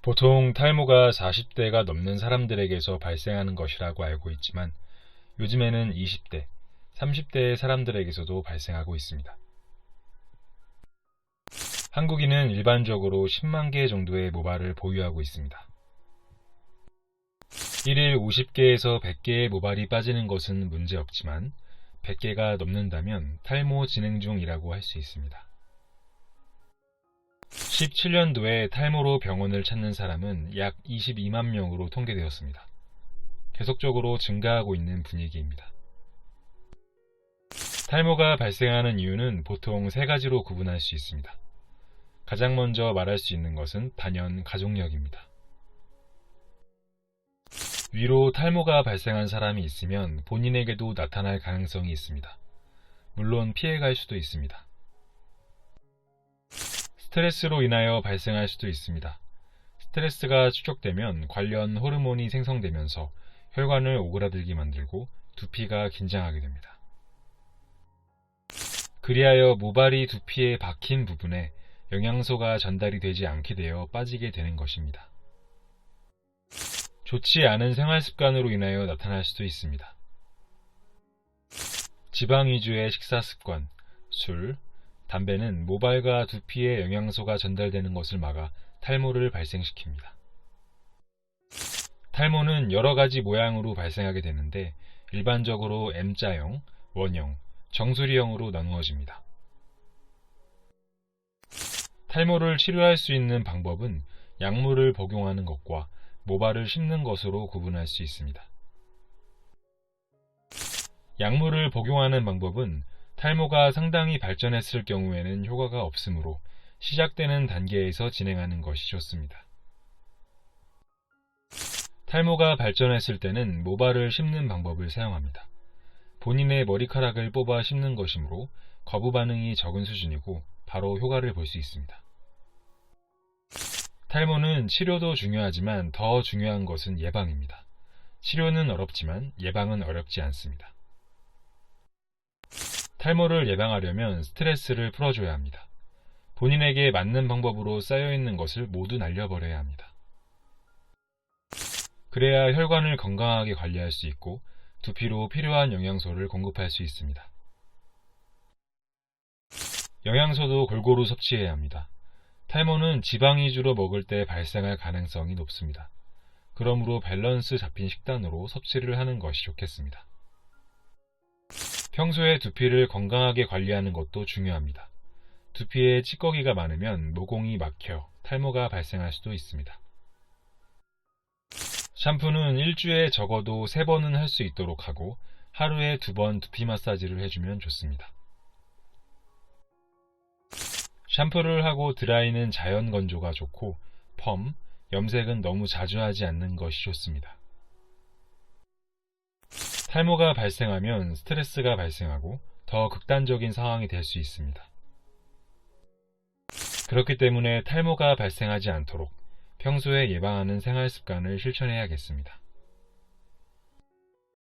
보통 탈모가 40대가 넘는 사람들에게서 발생하는 것이라고 알고 있지만 요즘에는 20대, 30대의 사람들에게서도 발생하고 있습니다. 한국인은 일반적으로 10만 개 정도의 모발을 보유하고 있습니다. 1일 50개에서 100개의 모발이 빠지는 것은 문제없지만 100개가 넘는다면 탈모 진행 중이라고 할 수 있습니다. 17년도에 탈모로 병원을 찾는 사람은 약 22만 명으로 통계되었습니다. 계속적으로 증가하고 있는 분위기입니다. 탈모가 발생하는 이유는 보통 세 가지로 구분할 수 있습니다. 가장 먼저 말할 수 있는 것은 단연 가족력입니다. 위로 탈모가 발생한 사람이 있으면 본인에게도 나타날 가능성이 있습니다. 물론 피해갈 수도 있습니다. 스트레스로 인하여 발생할 수도 있습니다. 스트레스가 축적되면 관련 호르몬이 생성되면서 혈관을 오그라들게 만들고 두피가 긴장하게 됩니다. 그리하여 모발이 두피에 박힌 부분에 영양소가 전달이 되지 않게 되어 빠지게 되는 것입니다. 좋지 않은 생활 습관으로 인하여 나타날 수도 있습니다. 지방 위주의 식사 습관, 술, 담배는 모발과 두피에 영양소가 전달되는 것을 막아 탈모를 발생시킵니다. 탈모는 여러 가지 모양으로 발생하게 되는데 일반적으로 M자형, 원형, 정수리형으로 나누어집니다. 탈모를 치료할 수 있는 방법은 약물을 복용하는 것과 모발을 심는 것으로 구분할 수 있습니다. 약물을 복용하는 방법은 탈모가 상당히 발전했을 경우에는 효과가 없으므로 시작되는 단계에서 진행하는 것이 좋습니다. 탈모가 발전했을 때는 모발을 심는 방법을 사용합니다. 본인의 머리카락을 뽑아 심는 것이므로 거부 반응이 적은 수준이고 바로 효과를 볼 수 있습니다. 탈모는 치료도 중요하지만 더 중요한 것은 예방입니다. 치료는 어렵지만 예방은 어렵지 않습니다. 탈모를 예방하려면 스트레스를 풀어줘야 합니다. 본인에게 맞는 방법으로 쌓여있는 것을 모두 날려버려야 합니다. 그래야 혈관을 건강하게 관리할 수 있고 두피로 필요한 영양소를 공급할 수 있습니다. 영양소도 골고루 섭취해야 합니다. 탈모는 지방 위주로 먹을 때 발생할 가능성이 높습니다. 그러므로 밸런스 잡힌 식단으로 섭취를 하는 것이 좋겠습니다. 평소에 두피를 건강하게 관리하는 것도 중요합니다. 두피에 찌꺼기가 많으면 모공이 막혀 탈모가 발생할 수도 있습니다. 샴푸는 일주에 적어도 3번은 할 수 있도록 하고 하루에 2번 두피 마사지를 해주면 좋습니다. 샴푸를 하고 드라이는 자연 건조가 좋고 펌, 염색은 너무 자주 하지 않는 것이 좋습니다. 탈모가 발생하면 스트레스가 발생하고 더 극단적인 상황이 될 수 있습니다. 그렇기 때문에 탈모가 발생하지 않도록 평소에 예방하는 생활 습관을 실천해야겠습니다.